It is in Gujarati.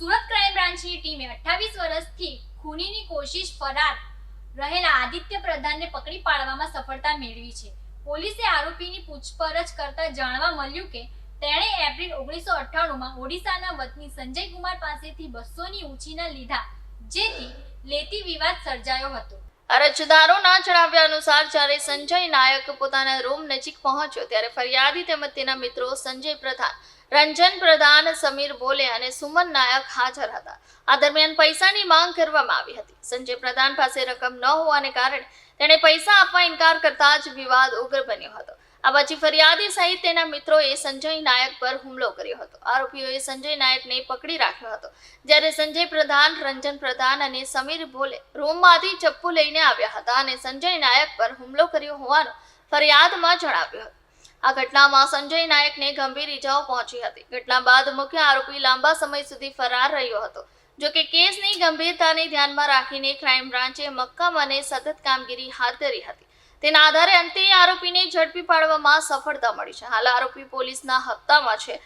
સુરત ક્રાઇમ બ્રાન્ચની ટીમે અઠ્ઠાવીસ વર્ષથી ખૂનીની કોશિશ ફરાર રહેલા આદિત્ય પ્રધાનને પકડી પાડવામાં સફળતા મેળવી છે. પોલીસે આરોપીની પૂછપરછ કરતા જાણવા મળ્યું કે તેણે એપ્રિલ ઓગણીસો અઠ્ઠાણુંમાં ઓડિશાના વતની સંજય કુમાર પાસેથી બસોની ઉછીના લીધા, જેથી લેતી વિવાદ સર્જાયો હતો. અરજદારોના જણાવ્યા અનુસાર જ્યારે સંજય નાયક પોતાના રૂમ નજીક પહોંચ્યો ત્યારે ફરિયાદી તેમજ તેના મિત્રો સંજય પ્રધાન, રંજન પ્રધાન, સમીર બોલે અને સુમન નાયક હાજર હતા. આ દરમિયાન પૈસાની માંગ કરવામાં આવી હતી. સંજય પ્રધાન પાસે રકમ ન હોવાને કારણે તેણે પૈસા આપવા ઇનકાર કરતા જ વિવાદ ઉગ્ર બન્યો હતો. આ પછી ફરિયાદી સહિત તેના મિત્રોએ સંજય નાયક પર હુમલો કર્યો હતો. આરોપીઓએ સંજય નાયકને પકડી રાખ્યો હતો. જ્યારે સંજય પ્રધાન, રંજન પ્રધાન અને સમીર ભોલે રૂમમાંથી ચપ્પુ લઈને આવ્યા હતા અને સંજય નાયક પર હુમલો કર્યો હોવાનું ફરિયાદમાં જણાવ્યું હતું. આ ઘટનામાં સંજય નાયકને ગંભીર ઈજાઓ પહોંચી હતી. ઘટના બાદ મુખ્ય આરોપી લાંબા સમય સુધી ફરાર રહ્યો હતો. જો કે કેસની ગંભીરતાને ધ્યાનમાં રાખીને ક્રાઇમ બ્રાન્ચે મક્કમ અને સતત કામગીરી હાથ ધરી હતી. તેના આધારે અંતે આરોપીને ઝડપી પાડવામાં સફળતા મળી છે. હાલ આરોપી પોલીસના હપ્તામાં છે.